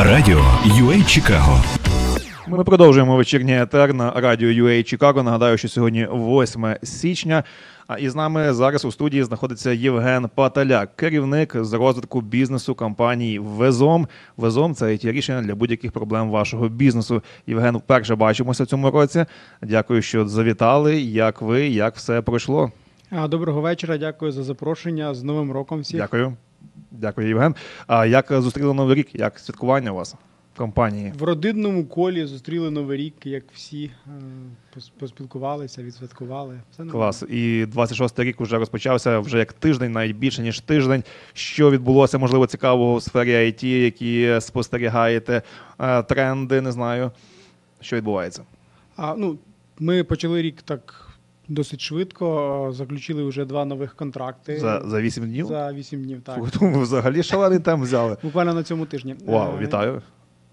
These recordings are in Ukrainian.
Радіо UA Чикаго. Ми продовжуємо вечірній етер на радіо UA Чикаго. Нагадаю, що сьогодні 8 січня. А і з нами зараз у студії знаходиться Євген Паталяк, керівник з розвитку бізнесу компанії Везом. Везом це it рішення для будь-яких проблем вашого бізнесу. Євген, вперше бачимося в цьому році. Дякую, що завітали. Як ви, як все пройшло? Доброго вечора, дякую за запрошення. З Новим роком всіх. Дякую. Дякую, Євген. А як зустріли новий рік? Як святкування у вас в компанії? В родинному колі зустріли Новий рік, як всі е, поспілкувалися, відсвяткували. Все нормально. Клас. І 26-й рік вже розпочався вже як тиждень, навіть більше ніж тиждень. Що відбулося, можливо, цікавого в сфері IT, які спостерігаєте, Е, тренди, не знаю. Що відбувається? А, ну, ми почали рік так досить швидко. е, Заключили вже два нових контракти За, за 8 днів? за 8 днів. Так. Слухайте, ви взагалі шалений темп взяли. Буквально на цьому тижні. Вау, Е, вітаю.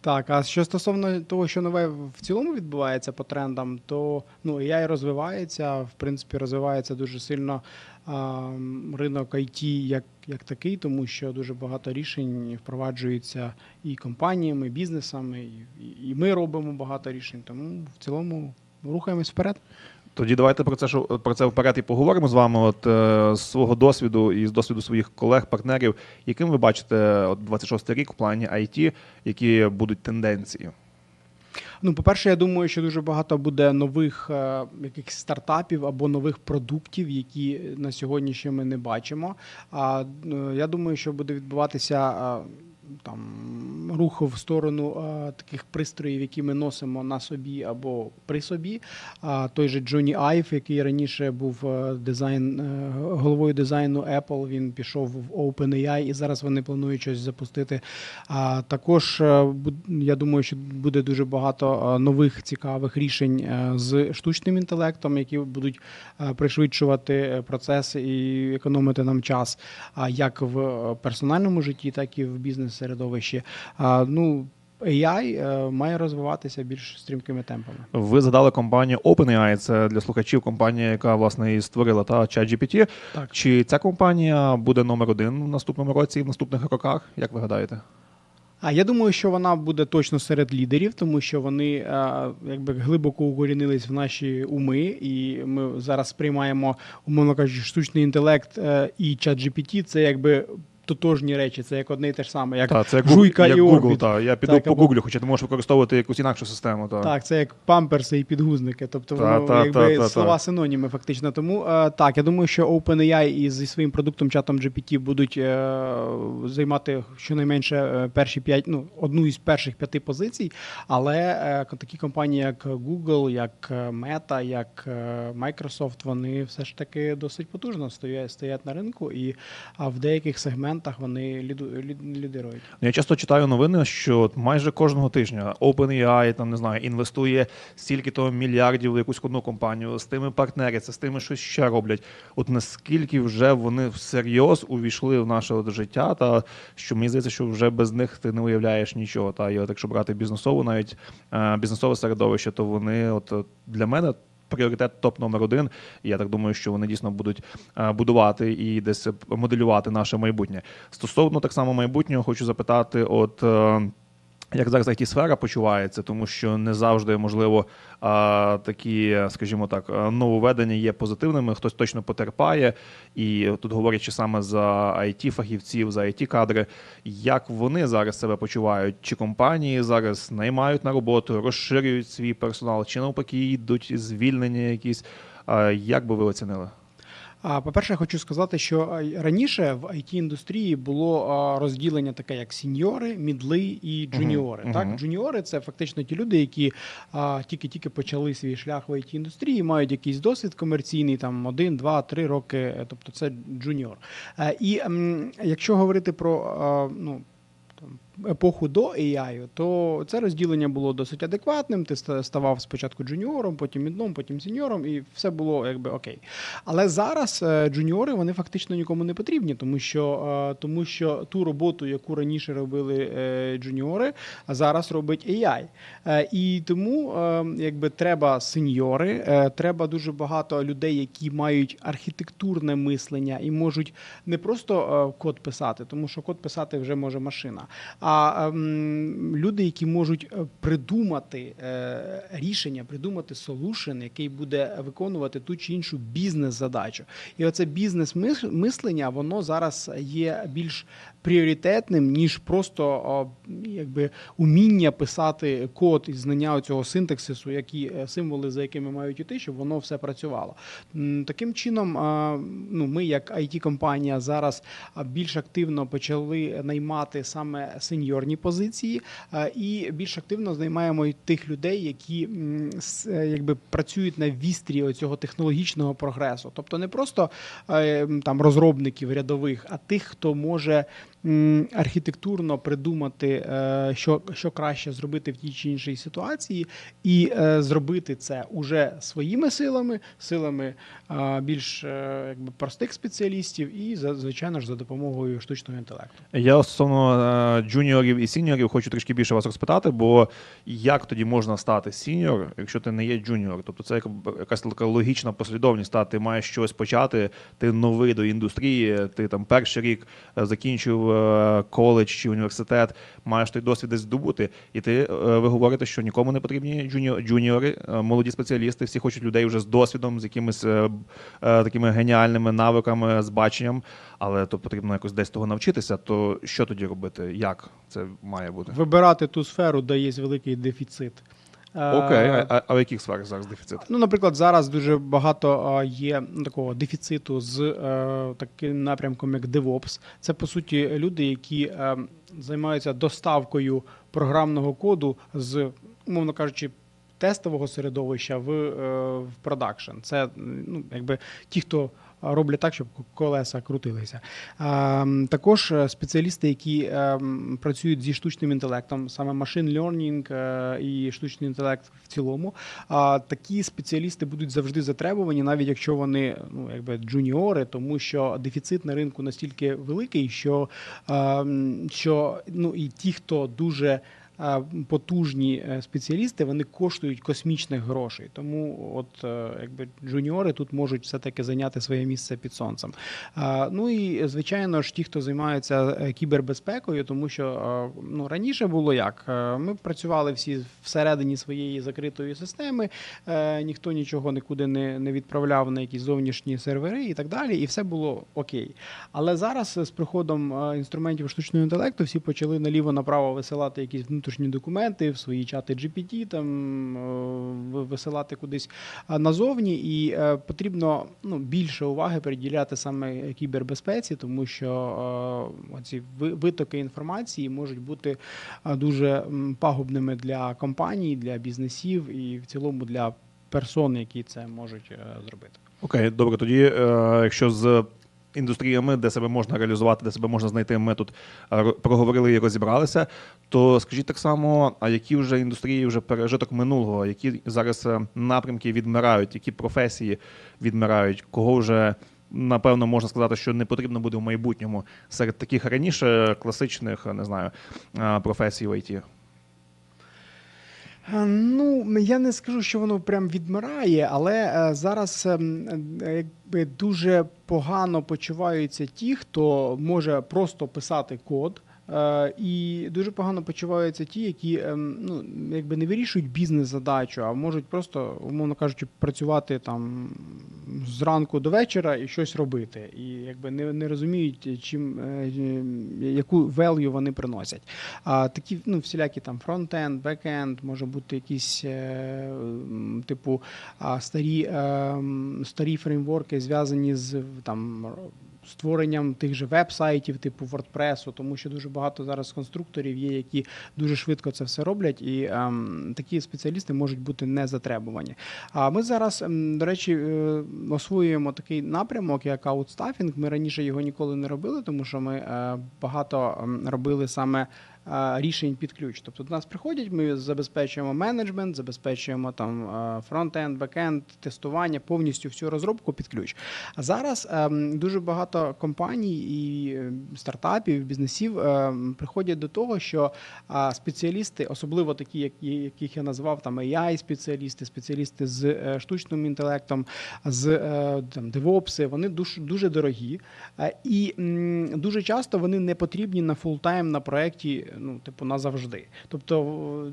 Так, а що стосовно того, що нове в цілому відбувається по трендам, то ну AI розвивається, в принципі, розвивається дуже сильно а, ринок IT як, як такий, тому що дуже багато рішень впроваджується і компаніями, і бізнесами, і- і ми робимо багато рішень. Тому в цілому рухаємось вперед. Тоді давайте про це про це вперед і поговоримо з вами. От е, з свого досвіду і з досвіду своїх колег, партнерів, яким ви бачите от 26-й рік в плані IT, які будуть тенденції? Ну, по-перше, я думаю, що дуже багато буде нових е, якихось стартапів або нових продуктів, які на сьогодні ще ми не бачимо. А е, я думаю, що буде відбуватися е, там рух в сторону е, таких пристроїв, які ми носимо на собі або при собі. А той же Джоні Айв, який раніше був е, дизайн е, головою дизайну Apple, він пішов в OpenAI, і зараз вони планують щось запустити. А також е, я думаю, що буде дуже багато нових цікавих рішень з штучним інтелектом, які будуть пришвидшувати процес і економити нам час, а як в персональному житті, так і в бізнес-середовищі. А, Ну, AI е, має розвиватися більш стрімкими темпами. Ви згадали компанію OpenAI, це для слухачів компанія, яка власне і створила та ChatGPT. Так. Чи ця компанія буде номер один в наступному році і в наступних роках? Як ви гадаєте? А я думаю, що вона буде точно серед лідерів, тому що вони е, якби глибоко укорінились в наші уми, і ми зараз сприймаємо, умовно кажучи, штучний інтелект е, і ChatGPT – це якби тотожні речі, це як одне і те ж саме, як Та, це як, жуйка як і Google, орбіт. та. Я піду Так, по або- Google, хоча ти можеш використовувати якусь інакшу систему. Та. Так, це як памперси і підгузники. Тобто Та, воно та, якби та, та, слова та. синоніми, фактично. Тому е, так, я думаю, що OpenAI із зі своїм продуктом чатом GPT будуть е, займати щонайменше е, перші п'ять, ну одну із перших п'яти позицій. Але е, такі компанії, як Google, як е, Meta, як е, Microsoft, вони все ж таки досить потужно стоять, стоять на ринку, і а в деяких сегментах вони ліду, лідирують. Я часто читаю новини, що майже кожного тижня OpenAI там не знаю, інвестує стільки то мільярдів в якусь одну компанію, з тими партнеряться, з тими щось ще роблять. От наскільки вже вони всерйоз увійшли в наше от життя, та що мені здається, що вже без них ти не уявляєш нічого. Та і от якщо брати бізнесову, навіть е, бізнесове середовище, то вони, от для мене. Пріоритет топ номер один. І я так думаю, що вони дійсно будуть е, будувати і десь моделювати наше майбутнє. Стосовно так само майбутнього, хочу запитати: от е, як зараз it сфера почувається, тому що не завжди можливо такі, скажімо так, нововведення є позитивними. Хтось точно потерпає, і тут говорячи саме за it фахівців, за it кадри, як вони зараз себе почувають? Чи компанії зараз наймають на роботу, розширюють свій персонал, чи навпаки йдуть звільнення якісь? Як би ви оцінили? А по-перше, хочу сказати, що раніше в it індустрії було розділення таке, як сіньори, мідли і джуніори. Мгм, Так, мгм. джуніори це фактично ті люди, які тільки-тільки почали свій шлях в it індустрії, мають якийсь досвід комерційний, там один, два, три роки. е, Тобто це джуніор. Е, І якщо говорити про ну. Епоху до AI, то це розділення було досить адекватним. Ти ста- ставав спочатку джуніором, потім мідном, потім сеньором, і все було якби окей. Але зараз е, джуніори вони фактично нікому не потрібні, тому що, е, тому що ту роботу, яку раніше робили е, джуніори, зараз робить AI. І тому якби треба сеньори, треба дуже багато людей, які мають архітектурне мислення і можуть не просто код писати, тому що код писати вже може машина, а ем, люди, які можуть е, придумати е, рішення, придумати солушен, який буде виконувати ту чи іншу бізнес-задачу. І оце бізнес-мислення, воно зараз є більш пріоритетним, ніж просто якби уміння писати код і знання цього синтаксису, які е, символи, за якими мають іти, щоб воно все працювало. Таким чином, ну, ми, як it компанія зараз більш активно почали наймати саме сеньорні позиції, і більш активно наймаємо й тих людей, які е, якби працюють на вістрі цього технологічного прогресу. Тобто не просто е, там розробників рядових, а тих, хто може архітектурно придумати, е, що, що краще зробити в тій чи іншій ситуації, і е, зробити це уже своїми силами, силами е, більш якби простих спеціалістів, і звичайно ж за допомогою штучного інтелекту. Я стосовно джуніорів і сіньорів хочу трішки більше вас розпитати, бо як тоді можна стати сіньор, якщо ти не є джуніор? Тобто це як- якась така логічна послідовність. Та ти маєш щось почати, ти новий до індустрії, ти там перший рік закінчив коледж чи університет, маєш той досвід десь здобути, і ти е, ви говорите, що нікому не потрібні джуніор, джуніори, е, молоді спеціалісти, всі хочуть людей вже з досвідом, з якимись е, такими геніальними навиками, з баченням, але то потрібно якось десь того навчитися. То що тоді робити? Як це має бути? Вибирати ту сферу, де є великий дефіцит. Е, Окей, а, а- а в яких сферах зараз дефіцит? Ну, наприклад, зараз дуже багато є такого дефіциту з е, таким напрямком, як DevOps. Це по суті люди, які е, займаються доставкою програмного коду з, умовно кажучи, тестового середовища в, е, в продакшн. Це ну, якби ті, хто роблять так, щоб колеса крутилися. Також е, спеціалісти, які е, працюють зі штучним інтелектом, саме машин learning е, і штучний інтелект в цілому. Такі спеціалісти будуть завжди затребувані, навіть якщо вони ну якби джуніори, тому що дефіцит на ринку настільки великий, що, що ну і ті, хто дуже Потужні е, спеціалісти вони коштують космічних грошей, тому от е, якби джуніори тут можуть все таки зайняти своє місце під сонцем. Ну і звичайно ж, ті, хто займаються е, кібербезпекою, тому що ну раніше було як ми працювали всі всередині своєї закритої системи, ніхто нічого нікуди не, не відправляв на якісь зовнішні сервери і так далі, і все було окей. Але зараз з приходом інструментів штучного інтелекту всі почали наліво-направо висилати якісь внутрішні документи в свої чати GPT, там е, висилати кудись назовні, і е, потрібно ну, більше уваги приділяти саме кібербезпеці, тому що е, ви- витоки інформації можуть бути дуже пагубними для компаній, для бізнесів і в цілому для персон, які це можуть зробити. Окей, добре. Тоді, якщо з індустріями, де себе можна реалізувати, де себе можна знайти, ми тут е, проговорили і розібралися. То скажіть так само, а які вже індустрії вже пережиток минулого, які зараз е, напрямки відмирають, які професії відмирають, кого вже. Напевно, можна сказати, що не потрібно буде в майбутньому серед таких раніше класичних, не знаю, е, професій в ІТ. Е, Ну, я не скажу, що воно прям відмирає, але е, зараз ем, е, якби дуже погано почуваються ті, хто може просто писати код. Е, І дуже погано почуваються ті, які ем, ну, якби не вирішують бізнес-задачу, а можуть просто, умовно кажучи, працювати там зранку до вечора і щось робити. І якби не, не розуміють, чим е, е, яку value вони приносять. А такі ну, всілякі там фронт-енд, бек-енд, може бути якісь типу старі, е, старі фреймворки, зв'язані з там. Створенням тих же веб-сайтів, типу WordPress, тому що дуже багато зараз конструкторів є, які дуже швидко це все роблять, і ем, такі спеціалісти можуть бути не затребувані. А ми зараз, ем, до речі, е, освоюємо такий напрямок, як аутстафінг. Ми раніше його ніколи не робили, тому що ми е, багато ем, робили саме рішень під ключ. Тобто до нас приходять, ми забезпечуємо менеджмент, забезпечуємо там фронт-енд, бек-енд, тестування, повністю всю розробку під ключ. А зараз ем, дуже багато компаній і е, стартапів, бізнесів ем, приходять до того, що спеціалісти, особливо такі, яких я назвав, там AI-спеціалісти, спеціалісти з е, штучним інтелектом, з е, там, DevOps, вони дуже, дуже дорогі. Е, І дуже часто вони не потрібні на фултайм на проєкті ну, типу, назавжди. Тобто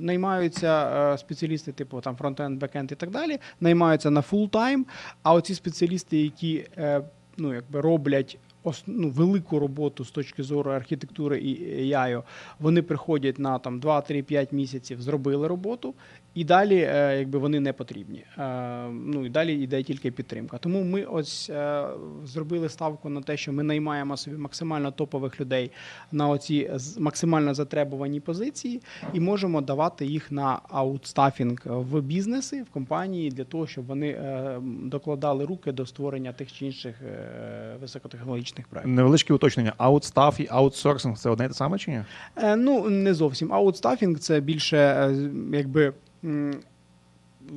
наймаються е, спеціалісти, типу там фронтенд, бекенд і так далі, наймаються на full тайм. а оці спеціалісти, які е, ну, якби роблять ну, велику роботу з точки зору архітектури і AI, вони приходять на там 2-3-5 місяців, зробили роботу, і далі е, якби вони не потрібні. Е, ну і далі йде тільки підтримка. Тому ми ось е, зробили ставку на те, що ми наймаємо собі максимально топових людей на оці максимально затребувані позиції, і можемо давати їх на аутстафінг в бізнеси, в компанії для того, щоб вони докладали руки до створення тих чи інших е, високотехнологічних проєктів. Невеличке уточнення. Аутстаф і аутсорсинг це одне і те саме чи ні? Е, Ну, не зовсім. Аутстафінг це більше е, якби.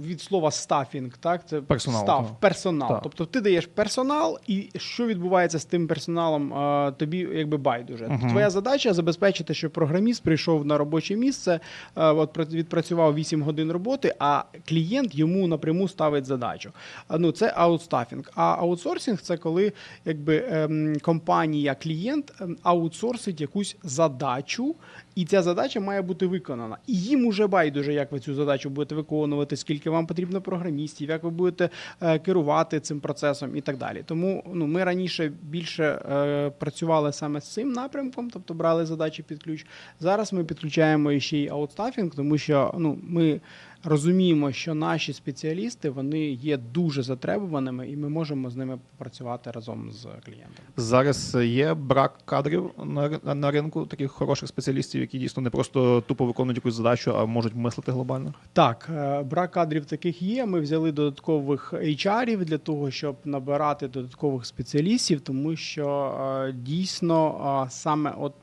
Від слова стафінг, так це Персонал, став, так. персонал. Так. Тобто ти даєш персонал, і що відбувається з тим персоналом, тобі якби байдуже. Мгм. Твоя задача забезпечити, щоб програміст прийшов на робоче місце, от відпрацював 8 годин роботи, а клієнт йому напряму ставить задачу. Ну це аутстафінг. А аутсорсинг це коли якби ем, компанія клієнт ем, аутсорсить якусь задачу, і ця задача має бути виконана. І їм уже байдуже, як ви цю задачу будете виконувати, скільки вам потрібно програмістів, як ви будете е, керувати цим процесом і так далі. Тому ну, ми раніше більше е, працювали саме з цим напрямком, тобто брали задачі під ключ. Зараз ми підключаємо ще й аутстафінг, тому що ну, ми розуміємо, що наші спеціалісти вони є дуже затребуваними, і ми можемо з ними попрацювати разом з клієнтом. Зараз є брак кадрів на, на ринку таких хороших спеціалістів, які дійсно не просто тупо виконують якусь задачу, а можуть мислити глобально. Так, е, брак кадрів таких є. Ми взяли додаткових HR для того, щоб набирати додаткових спеціалістів, тому що е, дійсно е, саме от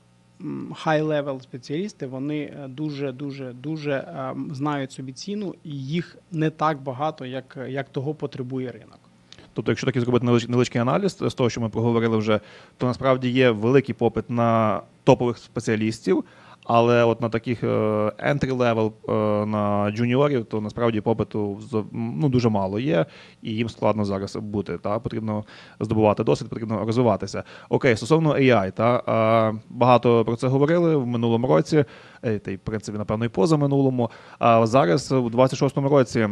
хай-левел спеціалісти вони е, дуже дуже дуже е, знають собі ціну, і їх не так багато, як, як того потребує ринок. Тобто, якщо таки зробити невелич- невеличкий аналіз з того, що ми проговорили вже, то насправді є великий попит на топових спеціалістів, але от на таких е, entry level, е, на джуніорів, то насправді попиту ну, дуже мало є, і їм складно зараз бути. Та? Потрібно здобувати досвід, потрібно розвиватися. Окей, стосовно AI, та, е, багато про це говорили в минулому році, та й в принципі, напевно, і позаминулому. А зараз, в 26-му році,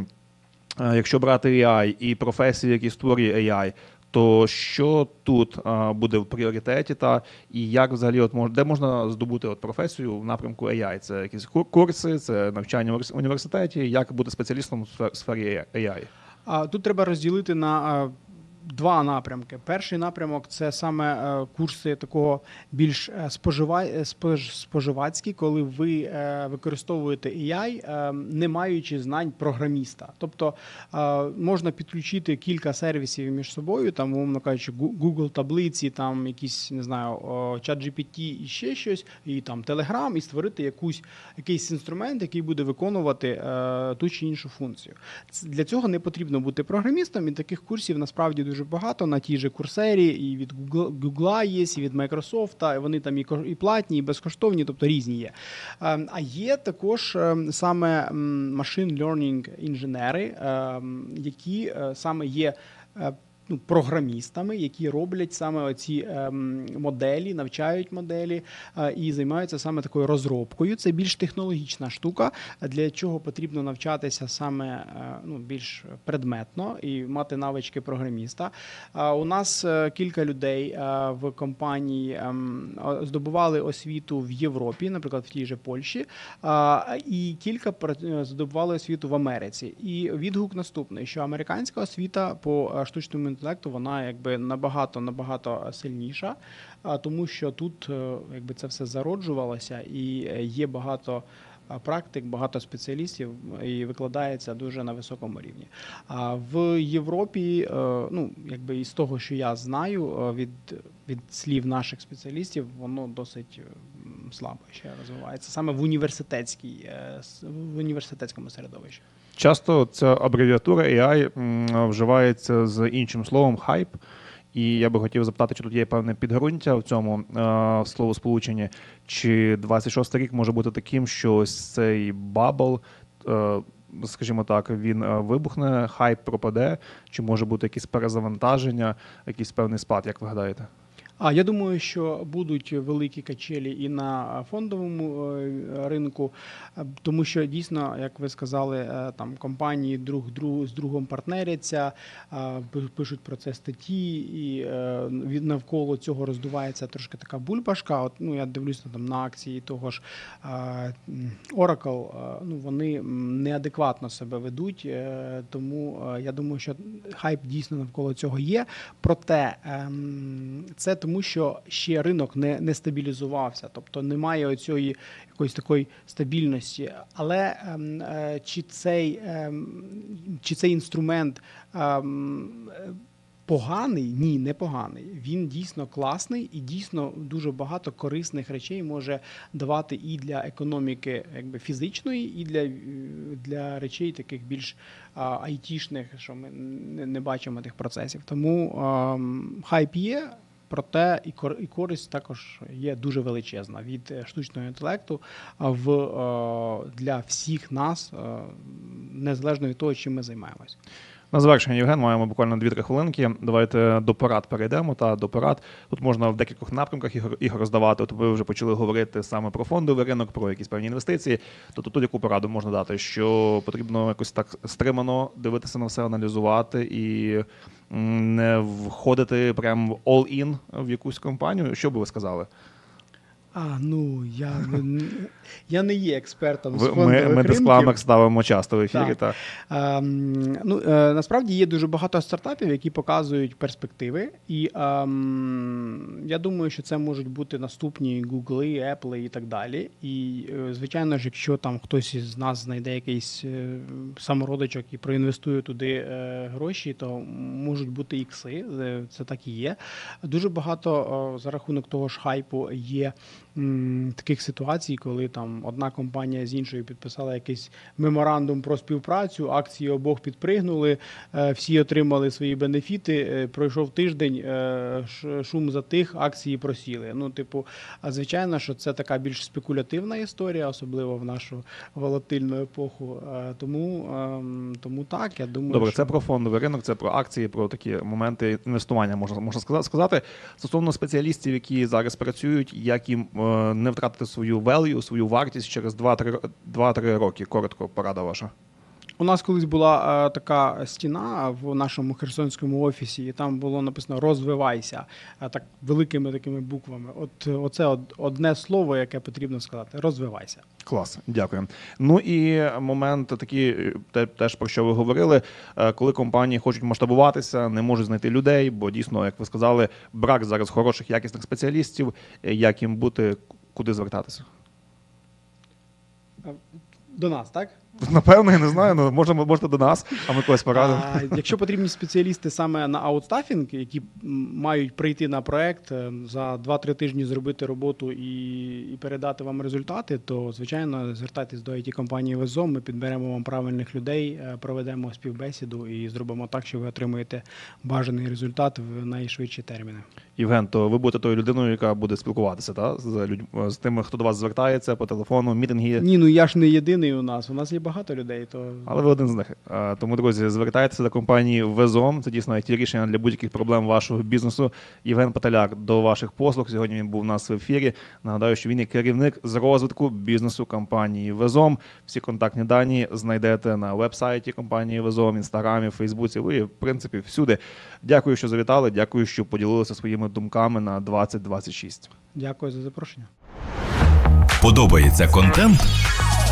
Якщо брати AI і професії, які створює AI, то що тут а, буде в пріоритеті, та і як взагалі от мож, де можна здобути от професію в напрямку AI? Це якісь кур- курси, це навчання в універс- університеті, як бути спеціалістом в сфер- сфері AI? А тут треба розділити на два напрямки. Перший напрямок це саме е, курси такого більш е, спожива... е, споживацькі, коли ви використовуєте AI, не маючи знань програміста. Тобто можна підключити кілька сервісів між собою, там, умовно кажучи, Google таблиці, там якісь, не знаю, ChatGPT і ще щось, і там Telegram, і створити якусь, якийсь інструмент, який буде виконувати ту чи іншу функцію. Для цього не потрібно бути програмістом, і таких курсів насправді дуже багато на тій же курсері, і від Google, є, і від Microsoft, і вони там і, платні, і безкоштовні, тобто різні є. Е, А є також е, саме машин learning інженери, е, які е, саме є. Ну, програмістами, які роблять саме оці ем, моделі, навчають моделі е, і займаються саме такою розробкою. Це більш технологічна штука, для чого потрібно навчатися саме е, ну, більш предметно і мати навички програміста. У нас е, кілька людей в компанії ем, здобували освіту в Європі, наприклад, в тій же Польщі, і кілька здобували освіту в Америці. І відгук наступний: що американська освіта по штучному інтелекту вона якби набагато набагато сильніша, а, тому що тут е, якби це все зароджувалося, і е, є багато. Практик, багато спеціалістів і викладається дуже на високому рівні. А в Європі, е, ну якби із того, що я знаю, е, від, від слів наших спеціалістів, воно досить слабо ще розвивається саме в університетській е, в університетському середовищі. Часто ця абревіатура AI вживається з іншим словом хайп. І я би хотів запитати, чи тут є певне підґрунтя в цьому е, словосполученні, чи 26 рік може бути таким, що ось цей бабл, е, скажімо так, він е, вибухне, хайп пропаде, чи може бути якесь перезавантаження, якийсь певний спад, як ви гадаєте? А я думаю, що будуть великі качелі і на фондовому е, ринку, е, тому що дійсно, як ви сказали, е, там компанії друг друг з другом партнеряться, пишуть про це статті, і навколо цього роздувається трошки така бульбашка. От ну я дивлюся там на акції того ж Oracle, ну вони неадекватно себе ведуть, тому я думаю, що хайп дійсно навколо цього є. Проте ем, це тому, що ще ринок не, не стабілізувався, тобто немає оцієї якоїсь такої стабільності. Але ем, е, чи цей ем, чи цей інструмент е, поганий? Ні, не поганий. Він дійсно класний і дійсно дуже багато корисних речей може давати і для економіки якби, фізичної, і для, е, для речей таких більш айтішних, що ми не, бачимо тих процесів. Тому хайп є. Проте і кор- і користь також є дуже величезна від е, штучного інтелекту в е, для всіх нас, е, незалежно від того, чим ми займаємось. На завершення, Євген, маємо буквально 2-3 хвилинки. Давайте до порад перейдемо. Та до порад тут можна в декількох напрямках ігор роздавати. От ви вже почали говорити саме про фондовий ринок, про якісь певні інвестиції. То тут яку пораду можна дати, що потрібно якось так стримано дивитися на все, аналізувати і не входити прям all-in в якусь компанію. Що би ви сказали? А, ну я, не- я не є експертом з Ви, фондових ми, ми ринків. ставимо часто в ефірі. Так. Та. Ем, ну, е, насправді є дуже багато стартапів, які показують перспективи. І ем, я думаю, що це можуть бути наступні Google, Apple і так далі. І, е, звичайно ж, якщо там хтось із нас знайде якийсь е, самородичок і проінвестує туди гроші, то можуть бути ікси. Це так і є. Дуже багато за рахунок того ж хайпу є таких ситуацій, коли там одна компанія з іншою підписала якийсь меморандум про співпрацю, акції обох підпригнули, е, всі отримали свої бенефіти. е, Пройшов тиждень, е, шум затих, акції просіли. Ну, типу, а звичайно, що це така більш спекулятивна історія, особливо в нашу волатильну епоху. Тому, ем, тому так, я думаю, Добре, що... це про фондовий ринок, це про акції, про такі моменти інвестування, можна, можна сказати. Стосовно спеціалістів, які зараз працюють, як їм не втратити свою value, свою вартість через 2-3, 2-3 роки. Коротко, порада ваша. У нас колись була е, така стіна в нашому херсонському офісі, і там було написано розвивайся е, так великими такими буквами. От е, оце од- одне слово, яке потрібно сказати: розвивайся. Клас, дякую. Ну і момент такий, е, теж про що ви говорили, е, коли компанії хочуть масштабуватися, не можуть знайти людей, бо дійсно, як ви сказали, брак зараз хороших якісних спеціалістів. Як їм бути, куди звертатися? До нас, так? Напевно, я не знаю. Ну можна можете до нас, а ми когось порадимо. А, якщо потрібні спеціалісти саме на аутстафінг, які мають прийти на проект е, за 2-3 тижні зробити роботу і, і передати вам результати, то звичайно звертайтесь до it компанії Везом. Ми підберемо вам правильних людей, е, проведемо співбесіду і зробимо так, що ви отримуєте бажаний результат в найшвидші терміни. Євген, то ви будете тою людиною, яка буде спілкуватися та? з людьми з тими, хто до вас звертається по телефону, мітинги. Ні, ну я ж не єдиний у нас. У нас є багато людей. То Але ви один з них. Тому, друзі, звертайтеся до компанії Везом. Це дійсно it рішення для будь-яких проблем вашого бізнесу. Євген Паталяк до ваших послуг. Сьогодні він був у нас в ефірі. Нагадаю, що він є керівник з розвитку бізнесу компанії Везом. Всі контактні дані знайдете на веб-сайті компанії Везом, інстаграмі, Фейсбуці. Ви, в принципі, всюди. Дякую, що завітали. Дякую, що поділилися своїми думками на 2026. дякую за запрошення. Подобається контент?